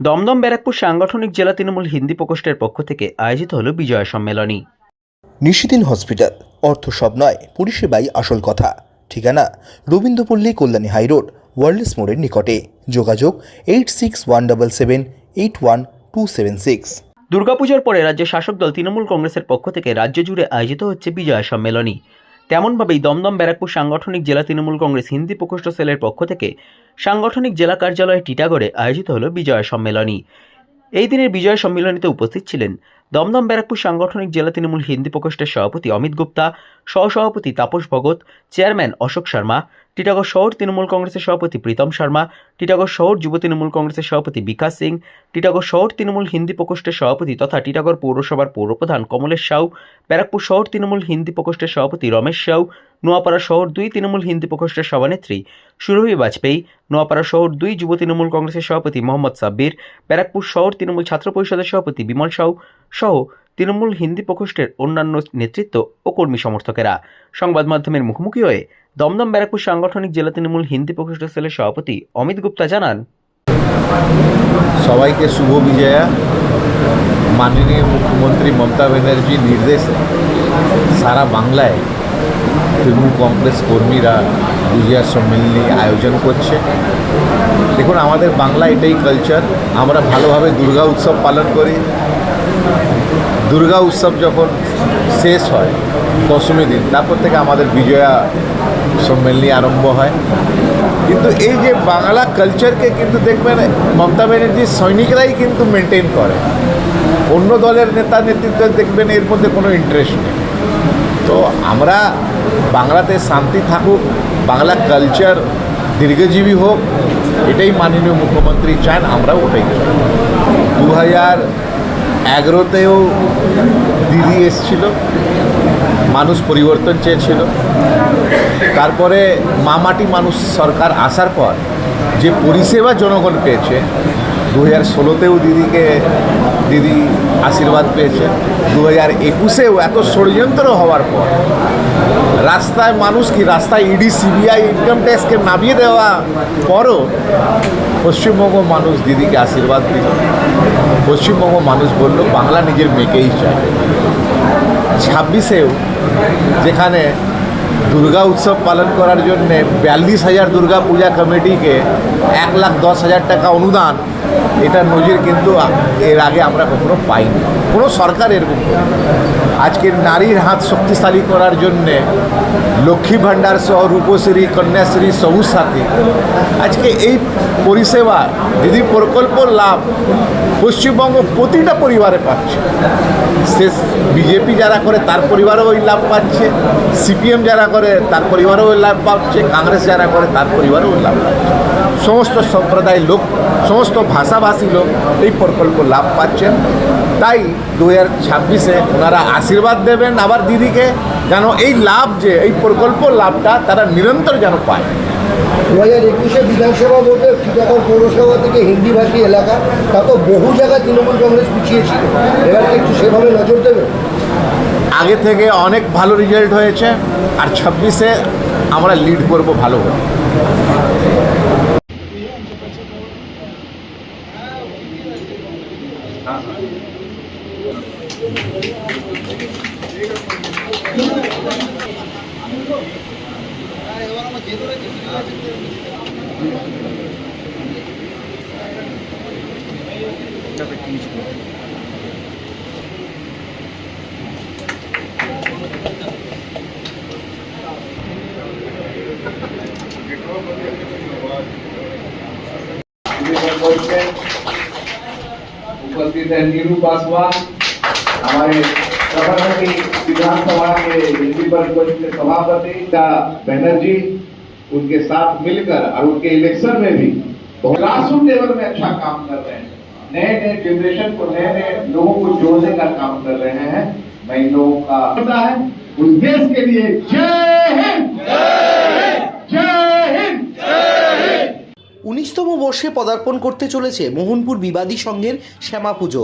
দমদম ব্যারাকপুর সাংগঠনিক জেলা তৃণমূল হিন্দি প্রকোষ্ঠের পক্ষ থেকে আয়োজিত হল বিজয়া সম্মেলনী। নিশিদিন হসপিটাল অর্থ সব নয় পরিষেবাই আসল কথা। ঠিকানা রবীন্দ্রপল্লী কল্যাণী হাইরোড ওয়ার্ল্ডস মোড়ের নিকটে। যোগাযোগ eight six one double seven eight one two seven six. দুর্গাপূজার পরে রাজ্যের শাসক দল তৃণমূল কংগ্রেসের পক্ষ থেকে রাজ্য জুড়ে আয়োজিত হচ্ছে বিজয়া সম্মেলনী। তেমনভাবেই দমদম, ব্যারাকপুর সাংগঠনিক জেলা তৃণমূল কংগ্রেস হিন্দি প্রকোষ্ঠ সেলের পক্ষ থেকে সাংগঠনিক জেলা কার্যালয় টিটাগড়ে আয়োজিত হল বিজয় সম্মেলনী। এই দিনের বিজয় সম্মেলনীতে উপস্থিত ছিলেন দমদম ব্যারাকপুর সাংগঠনিক জেলা তৃণমূল হিন্দি প্রকোষ্ঠের সভাপতি অমিত গুপ্তা, সহসভাপতি তাপস ভগত, চেয়ারম্যান অশোক শর্মা, টিটাগড় শহর তৃণমূল কংগ্রেসের সভাপতি প্রীতম শর্মা, টিটাগড় শহর যুব তৃণমূল কংগ্রেসের সভাপতি বিকাশ সিং, টিটাগড় শহর তৃণমূল হিন্দি প্রকোষ্ঠের সভাপতি তথা টিটাগড় পৌরসভার পৌরপ্রধান কমলেশ সাউ, ব্যারাকপুর শহর তৃণমূল হিন্দি প্রকোষ্ঠের সভাপতি রমেশ সাউ, নোয়াপাড়া শহর দুই তৃণমূল হিন্দি প্রকোষ্ঠের সভানেত্রী সুরভি বাজপেয়ী, নোয়াপাড়া শহর দুই যুব তৃণমূল কংগ্রেসের সভাপতি মোহাম্মদ সাব্বির, ব্যারাকপুর শহর তৃণমূল ছাত্র পরিষদের সভাপতি বিমল সাউ সহ তৃণমূল হিন্দি প্রকোষ্ঠের অন্যান্য নেতৃত্ব ও কর্মী সমর্থকেরা। সংবাদ মাধ্যমের মুখোমুখি হয়ে দমদম ব্যারাকপুর সাংগঠনিক জেলা তৃণমূল হিন্দি প্রকোষ্ঠ সেলের সভাপতি অমিত গুপ্তা জানান, সবাইকে শুভ বিজয়া। মাননীয় মুখ্যমন্ত্রী মমতা ব্যানার্জির নির্দেশে সারা বাংলায় তৃণমূল কংগ্রেস কর্মীরা বিজয়া সম্মেলনী আয়োজন করছে। দেখুন, আমাদের বাংলা এটাই কালচার আমরা ভালোভাবে দুর্গা উৎসব পালন করি। দুর্গা উৎসব যখন শেষ হয়, দশমী দিন, তারপর থেকে আমাদের বিজয়া সম্মেলনী আরম্ভ হয়। কিন্তু এই যে বাংলা কালচারকে কিন্তু দেখবেন, মমতা ব্যানার্জির সৈনিকরাই কিন্তু মেনটেন করে। অন্য দলের নেতা নেতৃত্ব দেখবেন এর মধ্যে কোনো ইন্টারেস্ট নেই। তো আমরা বাংলাতে শান্তি থাকুক, বাংলা কালচার দীর্ঘজীবী হোক, এটাই মাননীয় মুখ্যমন্ত্রী চান, আমরাও ওটাই চাই। দু হাজার এগারোতেও দিদি এসছিল, মানুষ পরিবর্তন চেয়েছিল। তারপরে মামাটি মানুষ সরকার আসার পর যে পরিষেবা জনগণ পেয়েছে দু হাজার ষোলোতেও দিদিকে দিদি আশীর্বাদ পেয়েছে। দু হাজার একুশেও এত ষড়যন্ত্র হওয়ার পর রাস্তায় মানুষ কি রাস্তায় ইডি, সিবিআই ইনকাম ট্যাক্সকে নামিয়ে দেওয়া পরও পশ্চিমবঙ্গ মানুষ দিদিকে আশীর্বাদ দিল। পশ্চিমবঙ্গ মানুষ বলল, বাংলা নিজের মেয়েকেই চায় ছাব্বিশেও যেখানে দুর্গা উৎসব পালন করার জন্য বিয়াল্লিশ হাজার দুর্গা পূজা কমিটিকে এক লাখ দশ হাজার টাকা অনুদান, এটা নজির কিন্তু এর আগে আমরা কখনো পাইনি। কোনো সরকার এরকম করেনি। আজকে নারীর হাত শক্তিশালী করার জন্যে লক্ষ্মী ভাণ্ডার সহ রূপশ্রী, কন্যাশ্রী সবুজ সাথী। আজকে এই পরিষেবা, দিদি প্রকল্প লাভ পশ্চিমবঙ্গ প্রতিটা পরিবারে পাচ্ছে। সে বিজেপি যারা করে, তার পরিবারও ওই লাভ পাচ্ছে। সিপিএম যারা করে, তার পরিবারও ওই লাভ পাচ্ছে। কংগ্রেস যারা করে, তার পরিবারও ওই লাভ পাচ্ছে। সমস্ত সম্প্রদায়ের লোক, সমস্ত ভাষাভাষী লোক এই প্রকল্প লাভ পাচ্ছেন। তাই দু হাজার ছাব্বিশে ওনারা আশীর্বাদ দেবেন আবার দিদিকে যেন এই লাভ যে এই প্রকল্প লাভটা তারা নিরন্তর যেন পায়। দু হাজার একুশে বিধানসভা ভোটে টিটাগড় পৌরসভা থেকে হিন্দিভাষী এলাকা তা তো বহু জায়গায় তৃণমূল কংগ্রেস পিছিয়ে ছিল। এবার একটু সেভাবে নজর দেবে? আগে থেকে অনেক ভালো রেজাল্ট হয়েছে আর ছাব্বিশে আমরা লিড করব ভালো করে। उपस्थित है नीरू पासवान। हमारे विधानसभा के के सभापति का बनर्जी, उनके साथ मिलकर और उनके इलेक्शन में भी ग्रासरूट लेवल में अच्छा काम कर रहे हैं। नए नए जनरेशन को नए नए लोगों को जोड़ने का काम कर रहे हैं मैं इन लोगों का होता है उस देश के लिए जय हिंद जय हिंद উনিশতম বর্ষে পদার্পণ করতে চলেছে মোহনপুর বিবাদী সংঘের শ্যামা পুজো